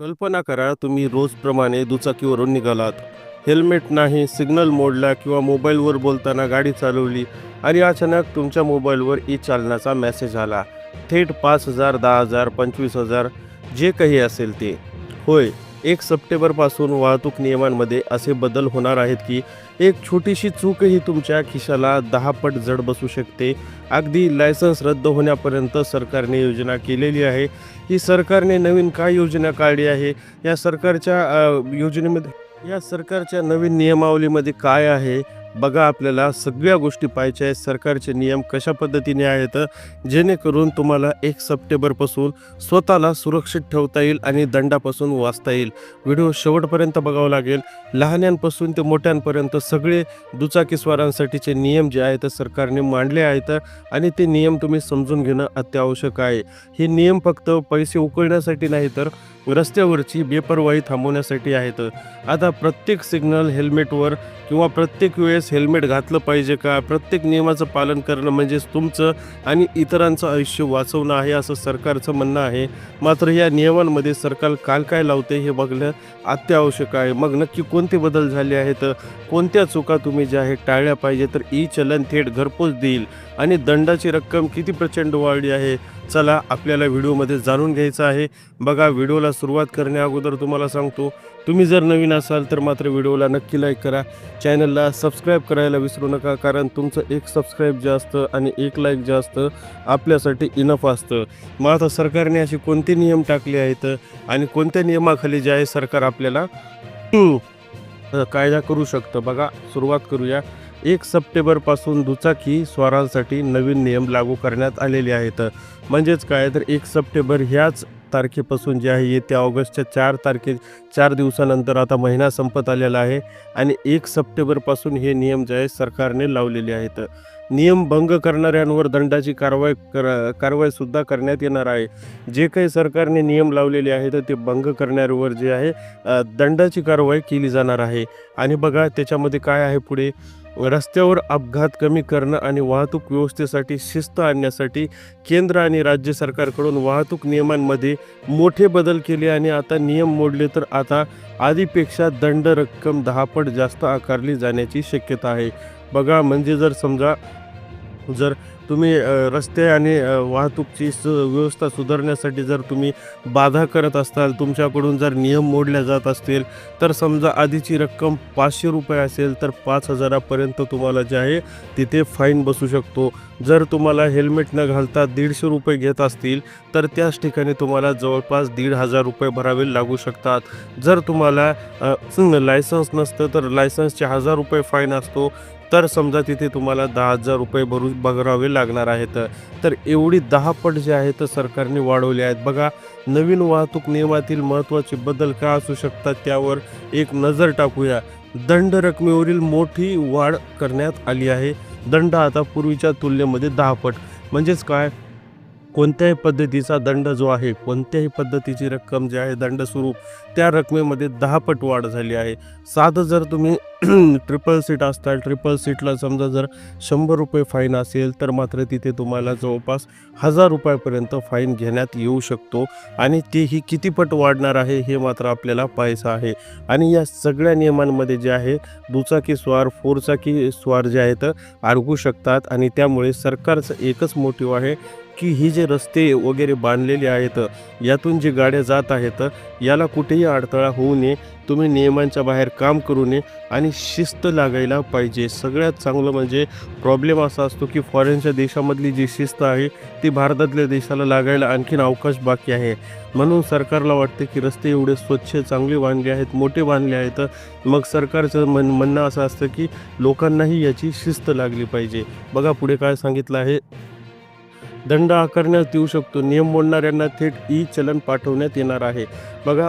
कल्पना करा तुम्ही रोजप्रमाणे दुचाकीवरून निघालात. हेल्मेट नाही सिग्नल मोडला किंवा मोबाईलवर बोलताना गाडी चालवली आणि अचानक तुमच्या मोबाईलवर ई चालनाचा मेसेज आला. थेट पाच हजार दहा हजार पंचवीस हजार जे काही असेल ते. होय एक सप्टेंबरपासून वाहतूक नियमांमध्ये असे बदल होणार आहेत की एक छोटीशी चूकही तुमच्या खिशाला दहा पट जड बसू शकते. अगदी लायसन्स रद्द होण्यापर्यंत सरकारने योजना केलेली आहे. ही सरकारने नवीन काय योजना काढली आहे? या सरकारच्या योजनेमध्ये या सरकारच्या नवीन नियमावलीमध्ये काय आहे? बघा आपल्याला सगळ्या गोष्टी पाहायच्या आहेत. सरकारचे नियम कशा पद्धतीने आहेत जेणेकरून तुम्हाला एक सप्टेंबरपासून स्वतःला सुरक्षित ठेवता येईल आणि दंडापासून वाचता येईल. व्हिडिओ शेवटपर्यंत बघावं लागेल. लहान्यांपासून ते मोठ्यांपर्यंत सगळे दुचाकीस्वारांसाठीचे नियम जे आहेत सरकारने मांडले आहेत आणि ते नियम तुम्ही समजून घेणं अत्यावश्यक आहे. हे नियम फक्त पैसे उकळण्यासाठी नाही तर रस्त्यावरची बेपरवाही थांबवण्यासाठी आहेत. आता प्रत्येक सिग्नल हेल्मेटवर किंवा प्रत्येक वेळेस हेल्मेट घातलं पाहिजे का? प्रत्येक नियमाचं पालन करणं म्हणजेच तुमचं आणि इतरांचं आयुष्य वाचवणं आहे असं सरकारचं म्हणणं आहे. मात्र या नियमांमध्ये सरकार काल काय लावते हे बघणं अत्यावश्यक आहे. मग नक्की कोणते बदल झाले आहेत? कोणत्या चुका तुम्ही ज्या आहेत टाळल्या पाहिजे तर ई चलन थेट घरपोच देईल. आणि दंडाची रक्कम किती प्रचंड वाढली आहे? चला आपल्याला व्हिडिओमध्ये जाणून घ्यायचं आहे. बघा व्हिडिओला सुरुवात करण्या अगोदर तुम्हाला सांगतो तुम्ही जर नवीन असाल तर मात्र व्हिडिओला नक्की लाईक करा. चॅनलला सबस्क्राईब करायला विसरू नका कारण तुमचं एक सबस्क्राईब जे असतं आणि एक लाईक जे असतं आपल्यासाठी इनफ असतं. मग आता सरकारने असे कोणते नियम टाकले आहेत आणि कोणत्या नियमाखाली जे आहे सरकार आपल्याला कायदा करू शकतं? बघा सुरुवात करूया. एक सप्टेंबरपासून दुचाकी स्वारांसाठी नवीन नियम लागू करण्यात आलेले आहेत. म्हणजेच काय? तर एक सप्टेंबर ह्याच तारखेपासून जे आहे येत्या ऑगस्टच्या चार तारखे चार दिवसानंतर आता महिना संपत आलेला आहे आणि एक सप्टेंबरपासून हे नियम जे आहे सरकारने लावलेले आहेत. नियम भंग करणाऱ्यांवर दंडाची कारवाई कर कारवाईसुद्धा करण्यात येणार आहे. जे काही सरकारने नियम लावलेले आहेत ते भंग करणाऱ्यावर जे आहे दंडाची कारवाई केली जाणार आहे. आणि बघा त्याच्यामध्ये काय आहे पुढे? रस्त्यावर अपघात कमी करणं आणि वाहतूक व्यवस्थेसाठी शिस्त आणण्यासाठी केंद्र आणि राज्य सरकारकडून वाहतूक नियमांमध्ये मोठे बदल केले आणि आता नियम मोडले तर आता आधीपेक्षा दंड रक्कम दहापट जास्त आकारली जाण्याची शक्यता आहे. बघा म्हणजे जर समजा जर तुम्ही रस्ते आणि वाहतूकची स व्यवस्था सुधारण्यासाठी जर तुम्ही बाधा करत असताल तुमच्याकडून जर नियम मोडल्या जात असतील तर समजा आधीची रक्कम पाचशे रुपये असेल तर पाच हजारापर्यंत तुम्हाला जे आहे तिथे फाईन बसू शकतो. जर तुम्हाला हेल्मेट न घालता दीडशे रुपये घेत असतील तर त्याच ठिकाणी तुम्हाला जवळपास दीड हजार रुपये भरावे लागू शकतात. जर तुम्हाला लायसन्स नसतं तर लायसन्सचे हजार रुपये फाईन असतो. तर समजा तिथे तुम्हाला दहा हजार रुपये भरू भरावे लागणार आहेत. तर एवढी दहा पट जे आहेत सरकारने वाढवले आहेत. बघा नवीन वाहतूक नियमातील महत्त्वाचे बदल का असू शकतात त्यावर एक नजर टाकूया. दंड रकमेवरील मोठी वाढ करण्यात आली आहे. दंड आता पूर्वीच्या तुलनेमध्ये दहा पट म्हणजेच काय? कोणत्याही पद्धतीचा दंड जो आहे कोणत्याही पद्धतीची रक्कम जी आहे दंड स्वरूप त्या रकमेमध्ये दहा पट वाढ झाली आहे. साधं जर तुम्ही ट्रिपल सीट असतात ट्रिपल सीटला समजा जर शंभर रुपये फाईन असेल तर मात्र तिथे तुम्हाला जवळपास हजार रुपयापर्यंत फाईन घेण्यात येऊ शकतो. आणि तेही कितीपट वाढणार आहे हे मात्र आपल्याला पाहायचं आहे. आणि या सगळ्या नियमांमध्ये जे आहे दुचाकी स्वार फोरचाकी स्वार जे आहेत अडकू शकतात. आणि त्यामुळे सरकारचं एकच मोटिव आहे की ही जे रस्ते वगैरे बांधलेले आहेत यातून जी गाड्या जात आहेत याला कुठेही अडथळा होऊ नये. तुम्ही नियमांच्या बाहेर काम करू नये आणि शिस्त लागायला पाहिजे. सगळ्यात चांगलं म्हणजे प्रॉब्लेम असा असतो की फॉरेनच्या देशामधली जी शिस्त आहे ती भारतातल्या देशाला लागायला आणखीन अवकाश बाकी आहे. म्हणून सरकारला वाटते की रस्ते एवढे स्वच्छ चांगले बांधले आहेत मोठे बांधले आहेत मग सरकारचं मन म्हणणं असं असतं की लोकांनाही याची शिस्त लागली पाहिजे. बघा पुढे काय सांगितलं आहे. दंड आकारण्यात येऊ शकतो. नियम मोडणाऱ्यांना थेट ई चलन पाठवण्यात येणार आहे. बघा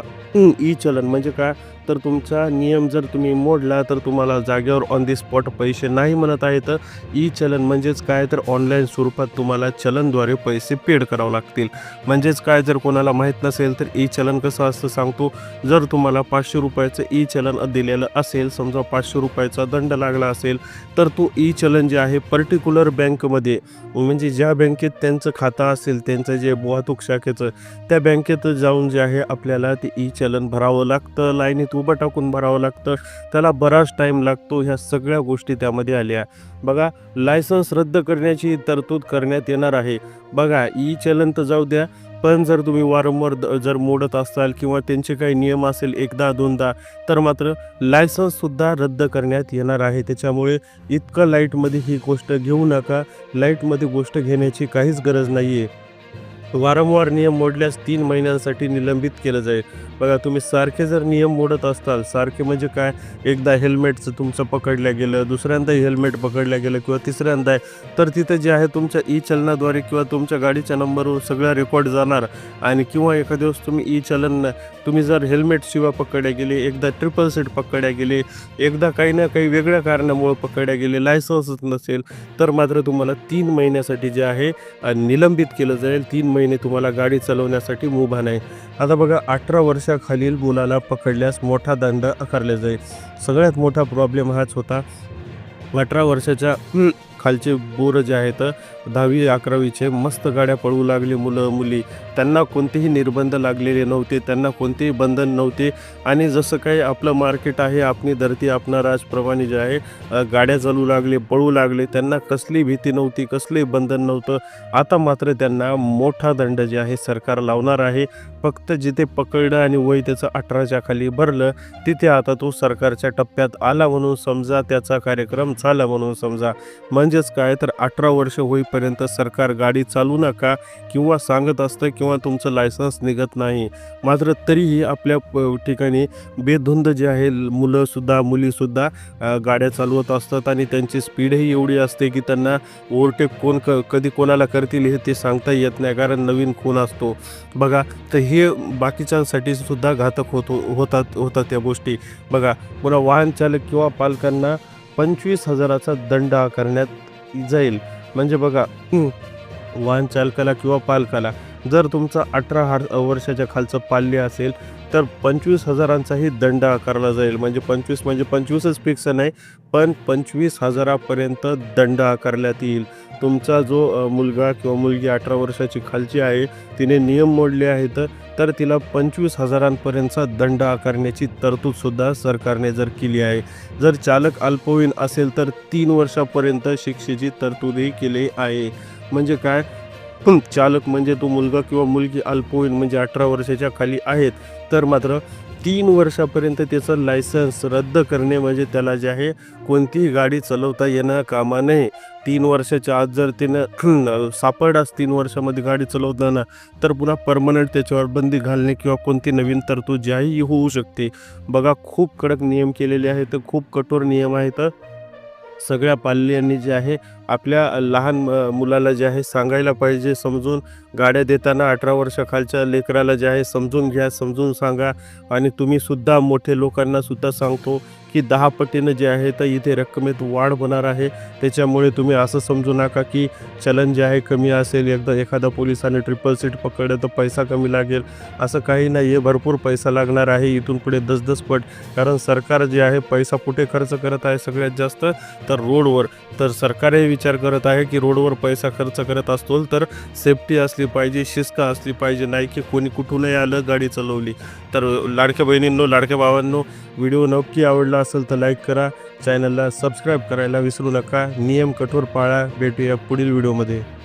ई चलन म्हणजे काय? तर तुमचा नियम जर तुम्ही मोडला तर तुम्हाला जागेवर ऑन दी स्पॉट पैसे नाही म्हणत आहे तर ई चलन म्हणजेच काय? तर ऑनलाईन स्वरूपात तुम्हाला चलनद्वारे पैसे पेड करावं लागतील. म्हणजेच काय? जर कोणाला माहीत नसेल तर ई चलन कसं असतं सांगतो. जर तुम्हाला पाचशे रुपयाचं ई चलन दिलेलं असेल समजा पाचशे रुपयाचा दंड लागला असेल तर तो ई चलन जे आहे पर्टिक्युलर बँकमध्ये म्हणजे ज्या बँकेत त्यांचं खातं असेल त्यांचं जे वाहतूक शाखेचं त्या बँकेत जाऊन जे आहे आपल्याला ते ई चलन भरावं लागतं. लाईनीत उभं टाकून भरावं लागतं. त्याला बराच टाईम लागतो. ह्या सगळ्या गोष्टी त्यामध्ये आल्या. बघा लायसन्स रद्द करण्याची तरतूद करण्यात येणार आहे. बघा ई चलन तर जाऊ द्या. पण जर तुम्ही वारंवार जर मोडत असाल किंवा त्यांचे काही नियम असेल एकदा दोनदा तर मात्र लायसन्ससुद्धा रद्द करण्यात येणार आहे. त्याच्यामुळे इतकं लाईटमध्ये ही गोष्ट घेऊ नका. लाईटमध्ये गोष्ट घेण्याची काहीच गरज नाही आहे वारंवार नियम मोडल्यास तीन महिन्यांसाठी निलंबित केलं जाईल. बघा तुम्ही सारखे जर नियम मोडत असताल सारखे म्हणजे काय? एकदा हेल्मेटचं तुमचं पकडलं गेलं दुसऱ्यांदा हेल्मेट पकडलं गेलं किंवा तिसऱ्यांदा आहे तर तिथे जे आहे तुमच्या ई चलनाद्वारे किंवा तुमच्या गाडीच्या नंबरवर सगळा रेकॉर्ड जाणार. आणि किंवा एखाद्या दिवस तुम्ही ई चलन तुम्ही जर हेल्मेट शिवाय पकडल्या गेले एकदा ट्रिपल सीट पकडल्या गेले एकदा काही ना काही वेगळ्या कारणामुळे पकडल्या गेले लायसन्सच नसेल तर मात्र तुम्हाला तीन महिन्यासाठी जे आहे निलंबित केलं जाईल. तीन महिने तुम्हाला गाडी चालवण्यासाठी मुभा नाही. आता बघा अठरा वर्ष खालील मुलाला पकडल्यास मोठा दंड आकारला जाईल. सगळ्यात मोठा प्रॉब्लेम हाच होता. अठरा वर्षाच्या खालचे बोरं जे आहेत दहावी अकरावीचे मस्त गाड्या पळवू लागले मुलं मुली. त्यांना कोणतेही निर्बंध लागलेले नव्हते त्यांना कोणतेही बंधन नव्हते. आणि जसं काही आपलं मार्केट आहे आपली धरती आपणा राजप्रमाणे जे आहे गाड्या चालू लागले पळू लागले. त्यांना कसली भीती नव्हती कसले बंधन नव्हतं. आता मात्र त्यांना मोठा दंड जे आहे सरकार लावणार आहे. फक्त जिथे पकडलं आणि वय त्याचं अठराच्या खाली भरलं तिथे आता तो सरकारच्या टप्प्यात आला म्हणून समजा त्याचा कार्यक्रम झाला म्हणून समजा. म्हणजे म्हणजेच काय? तर अठरा वर्ष होईपर्यंत सरकार गाडी चालू नका किंवा सांगत असतं किंवा तुमचं लायसन्स निघत नाही. मात्र तरीही आपल्या ठिकाणी बेधुंद जे आहे मुलंसुद्धा मुलीसुद्धा गाड्या चालवत असतात आणि त्यांची स्पीडही एवढी असते की त्यांना ओव्हरटेक कोण क कधी कोणाला करतील हे ते सांगता येत नाही कारण नवीन खून असतो. बघा तर हे बाकीच्यांसाठी सुद्धा घातक होतो होतात होतात त्या गोष्टी. बघा पुन्हा वाहन चालक किंवा पालकांना पंचवीस हजाराचा दंड आकारण्यात जाईल. म्हणजे बघा वाहन चालकाला किंवा पालकाला जर तुमचा अठरा हार वर्षाच्या खालचं पाल्य असेल तर पंचवीस हजारांचाही दंड आकारला जाईल. म्हणजे पंचवीस म्हणजे पंचवीसच फिक्स नाही पण पंचवीस हजारापर्यंत दंड आकारण्यात येईल. तुमचा जो मुलगा किंवा मुलगी अठरा वर्षाची खालची आहे तिने नियम मोडले आहेत तर तिला पंचवीस हजारांपर्यंतचा दंड आकारण्याची तरतूदसुद्धा सरकारने जर केली आहे. जर चालक अल्पवयीन असेल तर तीन वर्षापर्यंत शिक्षेची तरतूदही केली आहे. म्हणजे काय? चालक म्हणजे तो मुलगा किंवा मुलगी अल्पवयीन म्हणजे अठरा वर्षाच्या खाली आहेत. तर मात्र तीन वर्षापर्यंत त्याचं लायसन्स रद्द करणे म्हणजे त्याला जे आहे कोणतीही गाडी चालवता येणं कामा नये. तीन वर्षाच्या आत जर त्यानं सापडलाच तीन वर्षामध्ये गाडी चालवताना तर पुन्हा परमनंट त्याच्यावर बंदी घालणे किंवा कोणती नवीन तरतूद जी आहे ही होऊ शकते. बघा खूप कडक नियम केलेले आहेत खूप कठोर नियम आहेत. सगळ्या पाल्यांनी जे आहे आपल्या लहान मुलाला जे आहे सांगायला पाहिजे समजून गाड्या देताना अठरा वर्षाखालच्या लेकराला जे आहे समजून घ्या समजून सांगा. आणि तुम्ही सुद्धा मोठे लोकांनासुद्धा सांगतो की दहा पटीनं जे आहे तर इथे रक्कमेत वाढ होणार आहे. त्याच्यामुळे तुम्ही असं समजू नका की चलन जे आहे कमी असेल एकदा एखादा पोलिसाने ट्रिपल सीट पकडलं तर पैसा कमी लागेल. असं काही नाही आहे भरपूर पैसा लागणार आहे. इथून पुढे दस दस पट. कारण सरकार जे आहे पैसा कुठे खर्च करत आहे सगळ्यात जास्त? तर रोडवर. तर सरकारही विचार करत आहे की रोडवर पैसा खर्च करत असतो तर सेफ्टी असली पाहिजे शिस्त असली पाहिजे. नाही की कोणी कुठूनही आलं गाडी चालवली. तर लाडक्या बहिणींनो लाडक्या भावांनो व्हिडिओ नक्की आवडला असेल तर लाईक करा. चॅनलला सबस्क्राईब करायला विसरू नका. नियम कठोर पाळा. भेटूया पुढील व्हिडिओमध्ये